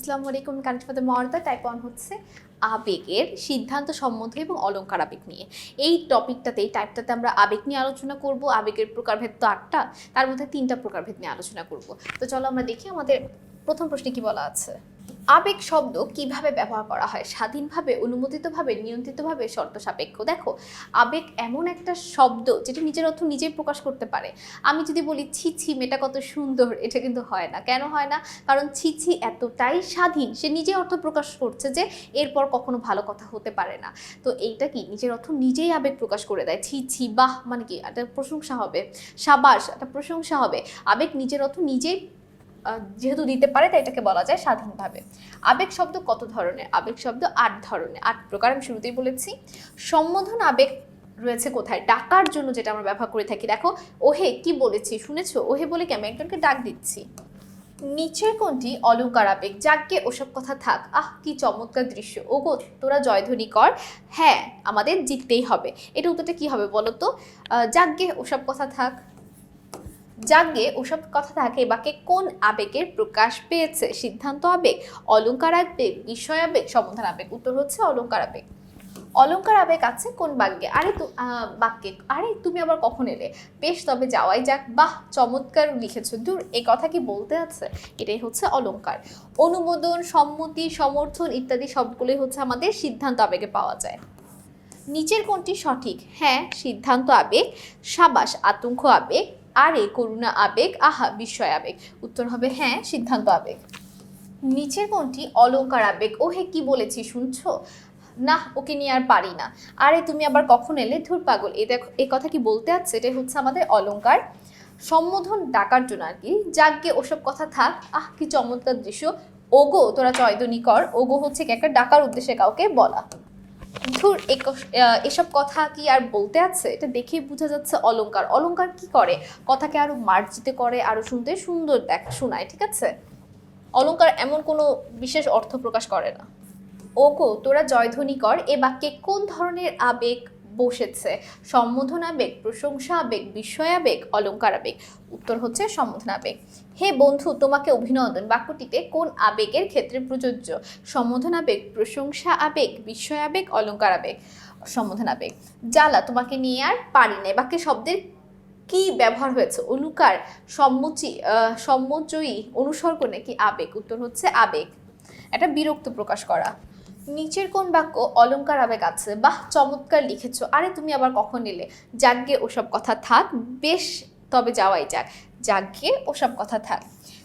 আসসালামু আলাইকুম কানিফাতে মর্দা। Type one হচ্ছে আবেগের সিদ্ধান্ত সম্বন্ধ এবং অলঙ্কার আবেগ নিয়ে। এই টপিকটাতে, এই টাইপটাতে আমরা আবেগ নিয়ে আলোচনা করব, আবেগের প্রকারভেদ তো আটটা, তার মধ্যে তিনটা প্রকারভেদ নিয়ে আলোচনা করব। তো চলো আমরা দেখি আমাদের প্রথম প্রশ্নে কি বলা আছে। আবেগ শব্দ কীভাবে ব্যবহার করা হয়? স্বাধীনভাবে, অনুমোদিতভাবে, নিয়ন্ত্রিতভাবে শর্ত সাপেক্ষ। দেখো, আবেগ এমন একটা শব্দ যেটা নিজের অর্থ নিজেই প্রকাশ করতে পারে। আমি যদি বলি, ছি ছি, মেয়েটা কত সুন্দর, এটা কিন্তু হয় না। কেন হয় না? কারণ ছি ছি এতটাই স্বাধীন, সে নিজে অর্থ প্রকাশ করছে যে এরপর কখনো ভালো কথা হতে পারে না। তো এইটা কি? নিজের অর্থ নিজেই আবেগ প্রকাশ করে দেয়। ছি ছি, বাহ মানে কি? একটা প্রশংসা হবে। সাবাস, একটা প্রশংসা হবে। আবেগ নিজের অর্থ নিজেই যেহেতু দিতে পারে, তাই এটাকে বলা যায় স্বাধীনভাবে। আবেগ শব্দ কত ধরনের? আবেগ শব্দ আট ধরনের। আট প্রকার আমি শুরুতেই বলেছি। সম্বোধন আবেগ রয়েছে কোথায়? ডাকার জন্য যেটা আমরা ব্যবহার করে থাকি। দেখো, ওহে, কি বলেছি? শুনেছো? ওহে বলে কি আমি একজনকে ডাক দিচ্ছি? নিচের কোনটি? অলঙ্কার আবেগ। যাকে ওসব কথা থাক। আহ, কি চমৎকার দৃশ্য। ওগো, তোরা জয়ধ্বনি কর। হ্যাঁ আমাদের জিততেই হবে। এটা উত্তরটা কি হবে বলো তো? যাজ্ঞে ওসব কথা থাক। যাজ্ঞে ওসব কথা থাকে বাক্যে কোন আবেগের প্রকাশ পেয়েছে? সিদ্ধান্ত আবেগ অলংকার আবেগ, বিষয় আবেগ সমাধান আবেগ? উত্তর হচ্ছে অলংকার আবেগ। অলংকার আবেগ আছে কোন বাক্যে? আরে বাক্যে। আরে তুমি আবার কখন এলে? বেশ, তবে যাওয়াই যাক। বাহ, চমৎকার লিখেছো। দূর এই কথা কি বলতে আছে? এটাই হচ্ছে অলঙ্কার। অনুমোদন, সম্মতি, সমর্থন ইত্যাদি সবগুলোই হচ্ছে আমাদের সিদ্ধান্ত আবেগে পাওয়া যায়। নিচের কোনটি সঠিক? হ্যাঁ সিদ্ধান্ত আবেগ, সাবাস, আতঙ্ক আবেগ আরে করুণা আবেগ, আহা, বিস্ময় আবেগ। উত্তর হবে হ্যাঁ সিদ্ধান্ত আবেগ। নিচের কোনটি অলঙ্কার আবেগ। ও হে কি বলেছি শুনছো? না, ওকে নিয়ে আর পারি না। আরে, তুমি আবার কখন এলে? ধুর পাগল। এ দেখো, এ কথা কি বলতে আছে? এটাই হচ্ছে আমাদের অলঙ্কার। সম্বোধন ডাকার জন্য আর কি। যাকে ওসব কথা থাক। আহ, কি চমৎকার দৃশ্য। ওগো, তোরা চয়দনি কর ওগো হচ্ছে কি একটা ডাকার উদ্দেশ্যে কাউকে বলা। ধুর এক- আহ, এসব কথা কি আর বলতে আছে? এটা দেখে বোঝা যাচ্ছে অলঙ্কার অলঙ্কার কি করে? কথাকে আরও মার্জিত করে আরও শুনতে সুন্দর দেখ শোনায় ঠিক আছে? অলঙ্কার এমন কোনো বিশেষ অর্থ প্রকাশ করে না। ওগো তোরা জয়ধ্বনি কর এ বাক্যে কোন ধরনের আবেগ বসেছে। সম্বোধন আবেগ প্রশংসা আবেগ বিস্ময় আবেগ অলংকার আবেগ। উত্তর হচ্ছে সম্বোধন আবেগ। হে বন্ধু তোমাকে অভিনন্দন। বাক্যটিতে কোন আবেগের ক্ষেত্রে প্রযোজ্য? সম্বোধন আবেগ প্রশংসা আবেগ বিস্ময় আবেগ অলংকার আবেগ। সম্বোধন আবেগ। জ্বালা তোমাকে নিয়ে আর পারি না বাক্যে শব্দের কি ব্যবহার হয়েছে? অনুকার সম্মুচি আহ, সম্মোচয়ী অনুসর্গ নাকি আবেগ? উত্তর হচ্ছে আবেগ। এটা বিরক্ত প্রকাশ করা। নিচের কোন বাক্য অলংকার আবেগ আছে? বাহ, চমৎকার লিখেছো। আরে, তুমি আবার কখন এলে? যাজ্ঞে ওসব কথা থাক, বেশ, তবে যাওয়াই যাক। যাজ্ঞে ওসব কথা থাক।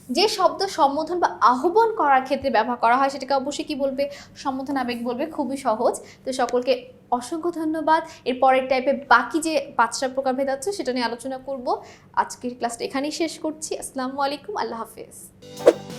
যে শব্দ সম্বোধন বা আহ্বান করার ক্ষেত্রে ব্যবহার করা হয়, সেটাকে অবশ্যই কি বলবে? সম্বোধন আবেগ বলবে, খুবই সহজ। তো সকলকে অসংখ্য ধন্যবাদ। এর পরের টাইপে বাকি যে পাঁচটা প্রকারভেদ আছে, সেটা নিয়ে আলোচনা করব। আজকের ক্লাসটা এখানেই শেষ করছি। আসসালামু আলাইকুম, আল্লাহ হাফেজ।